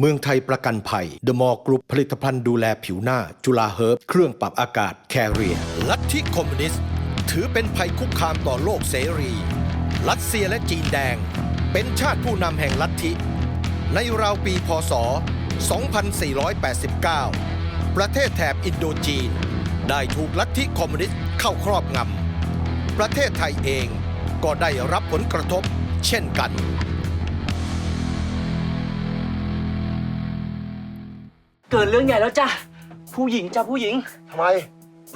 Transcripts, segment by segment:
เมืองไทยประกันภัย The m o r e Group ผลิตภัณฑ์ดูแลผิวหน้า จุฬาเฮิร์บ เครื่องปรับอากาศ แคเรีย ลัทธิคอมมิวนิสต์ ถือเป็นภัยคุกคามต่อโลกเสรี รัสเซียและจีนแดง เป็นชาติผู้นำแห่งลัทธิ ในราวปีพศ 2489 ประเทศแถบอินโดจีน ได้ถูกลัทธิคอมมิวนิสต์เข้าครอบงำ ประเทศไทยเองก็ได้รับผลกระทบเช่นกัน เกิดเรื่องใหญ่แล้วจ้ะผู้หญิงจ้ะผู้หญิง ทำไม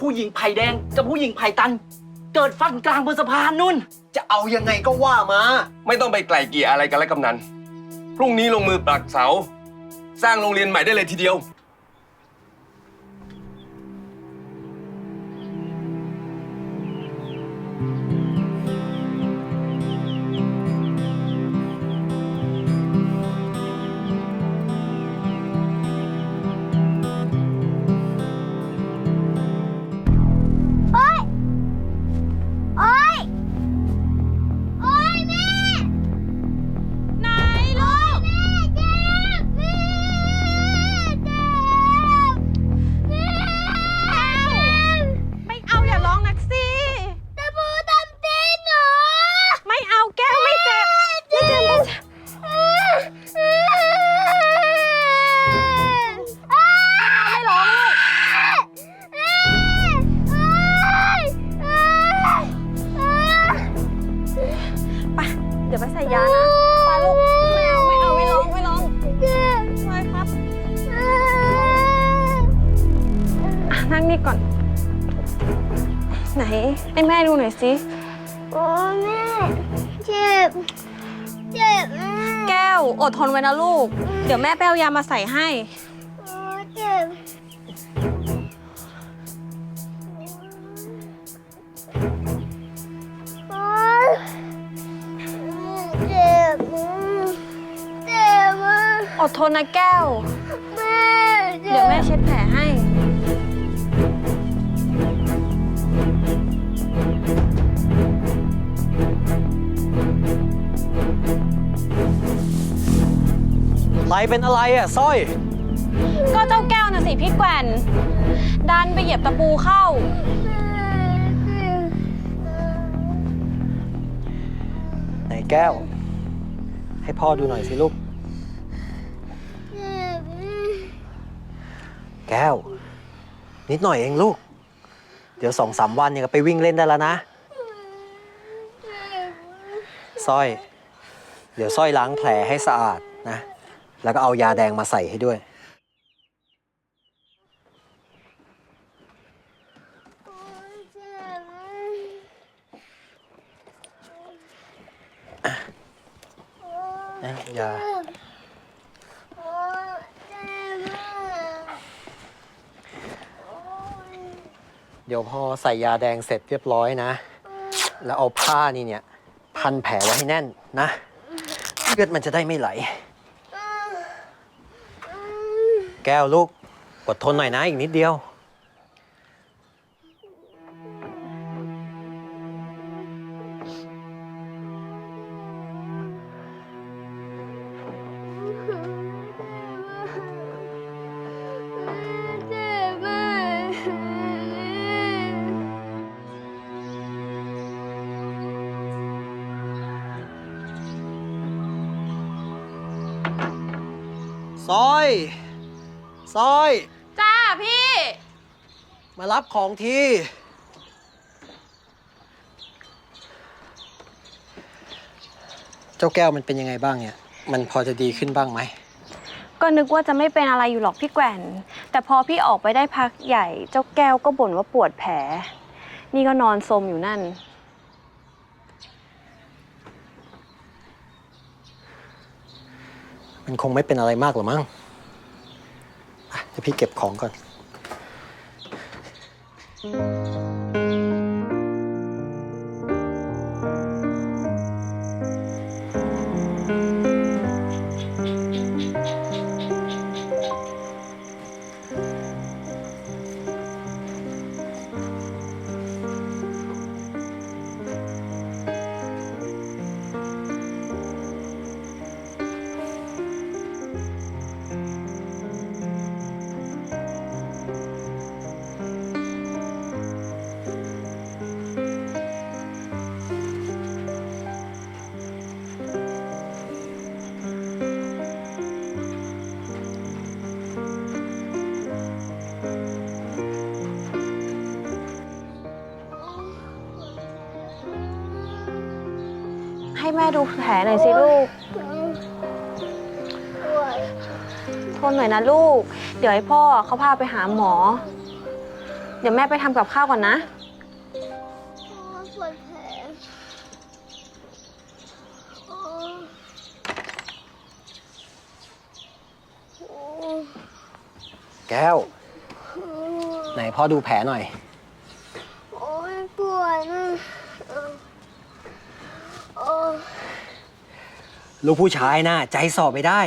ผู้หญิงไผ่แดงกับผู้หญิงไผ่ตัน เกิดฟันกลางบนสะพานนู่น จะเอายังไงก็ว่ามา ไม่ต้องไปไกลเกลี่ยอะไรกันแล้วกำนัน พรุ่งนี้ลงมือปักเสา สร้างโรงเรียนใหม่ได้เลยทีเดียว ดี๋ยวไปใส่ยานะไปลูกไม่เอาไม่เอาไม่ร้องไม่ร้องไปครับอะนั่งนี่ก่อน ไหนให้แม่ดูหน่อยสิ โอ้แม่เจ็บ เจ็บแม่แก้วอดทนไว้นะลูก เดี๋ยวแม่ไปเอายามาใส่ให้ โอ้เจ็บ อะอดทนนะแก้ว แม่จ็บเดี๋ยวแม่เช็ดแผลให้ใครเป็นอะไรอะสร้อย ก็เจ้าแก้วน่ะสิพี่แกว่น ดันไปเหยียบตะปูเข้า ไหนแก้ว ให้พ่อดูหน่อยสิลูก แก้ว นิดหน่อยเองลูก เดี๋ยวสองสามวันเนี่ยก็ไปวิ่งเล่นได้แล้วนะสร้อย เดี๋ยวสร้อยล้างแผลให้สะอาดนะ แล้วก็เอายาแดงมาใส่ให้ด้วยนะยา ดี๋ยวพอใส่ยาแดงเสร็จเรียบร้อยนะ แล้วเอาผ้านี่เนี่ย พันแผลไว้ให้แน่นนะเลือดมันจะได้ไม่ไหล แก้วลูกอดทนหน่อยนะอีกนิดเดียว อยซอย จ้าพี่ มารับของที เจ้าแก้วมันเป็นยังไงบ้างเนี่ย มันพอจะดีขึ้นบ้างไหม ก็นึกว่าจะไม่เป็นอะไรอยู่หรอกพี่แกว่น แต่พอพี่ออกไปได้พักใหญ่ เจ้าแก้วก็บ่นว่าปวดแผล นี่ก็นอนสมอยู่นั่น มันคงไม่เป็นอะไรมากหรอกมั้ง เดี๋ยวพี่เก็บของก่อน แม่ดูแผลหน่อยสิลูก ทนหน่อยนะลูก เดี๋ยวให้พ่อเขาพาไปหาหมอ เดี๋ยวแม่ไปทำกับข้าวก่อนนะปวดแผลโอ้โอ้แก้ว ไหนพ่อดูแผลหน่อย โอ้ยปวดนะโอ้ ลูกผู้ชายนะใจสอบไปได้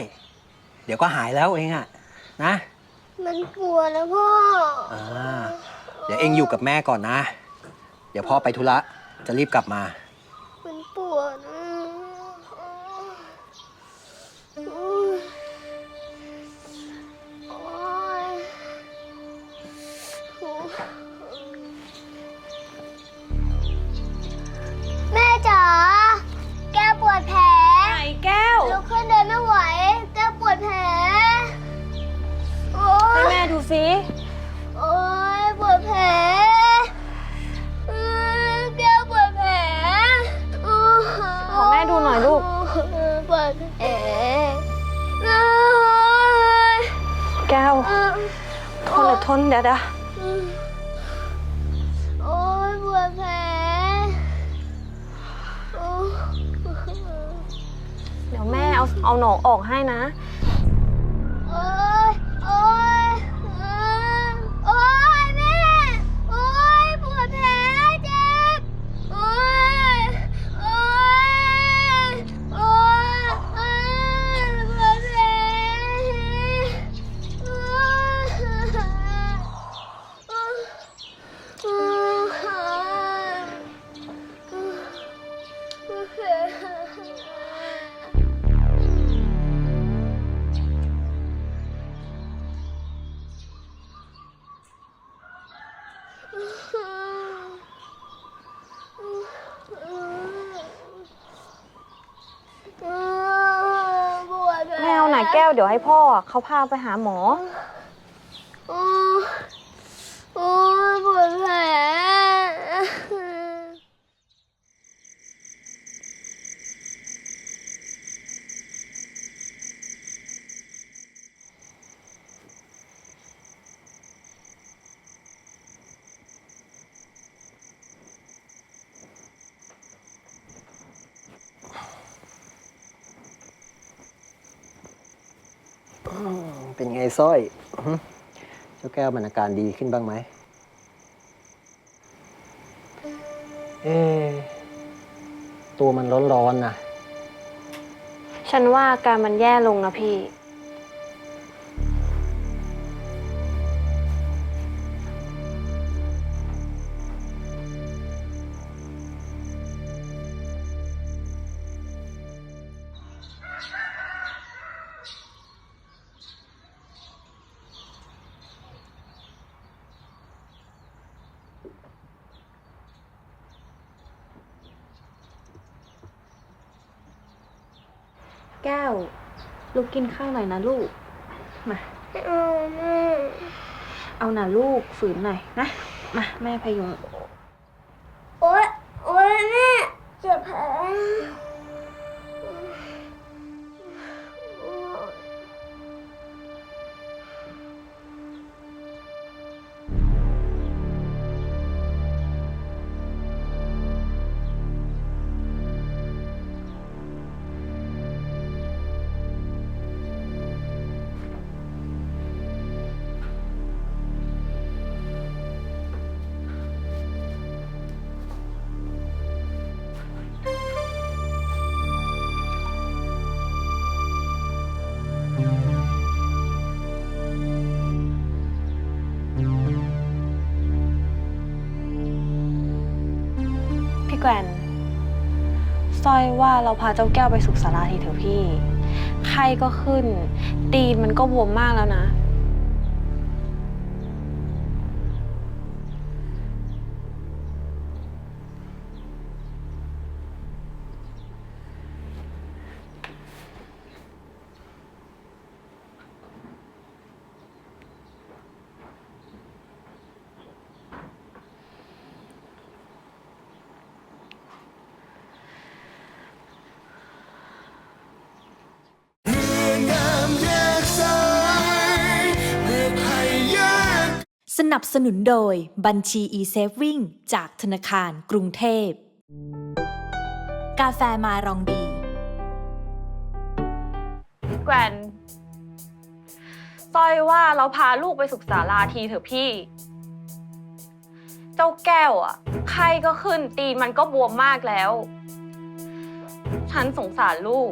เดี๋ยวก็หายแล้วเองอะนะมันปวดแล้วพ่ออ่าเดี๋ยวเองอยู่กับแม่ก่อนนะ เดี๋ยวพ่อไปธุระจะรีบกลับมา มันปวดนะโอ้ยโอ้ยโอ้ย ปวดแผลโอ้ยแก้ว ทนอดทนเดี๋ยวเดี๋ยวโอ้ยปวดแผลเดี๋ยวแม่เอาเอาหนองออกให้นะ วเดี๋ยวให้พ่อเขาพาไปหาหมอ โอ้ยโอ้ปวดแผล เป็นไงสร้อยเจ้าแก้วมันอาการดีขึ้นบ้างไหม เอ๊ะตัวมันร้อนๆนะ ฉันว่าอาการมันแย่ลงนะพี่ แก้ว ลูกกินข้าวหน่อยนะลูก มา เอาแม่เอาหน่ะลูกฝืนหน่อยนะ มา แม่พยุง แกนสร้อยว่าเราพาเจ้าแก้วไปสุขสาราทีเถอะพี่ ไข้ก็ขึ้น ตีนมันก็บวมมากแล้วนะ สนับสนุนโดยบัญชี e-saving จากธนาคารกรุงเทพ กาแฟมารองดีแกวนสร้อยว่าเราพาลูกไปสุขศาลาทีเถอะพี่ เจ้าแก้วอะไข้ก็ขึ้นตีนมันก็บวมมากแล้ว ฉันสงสารลูก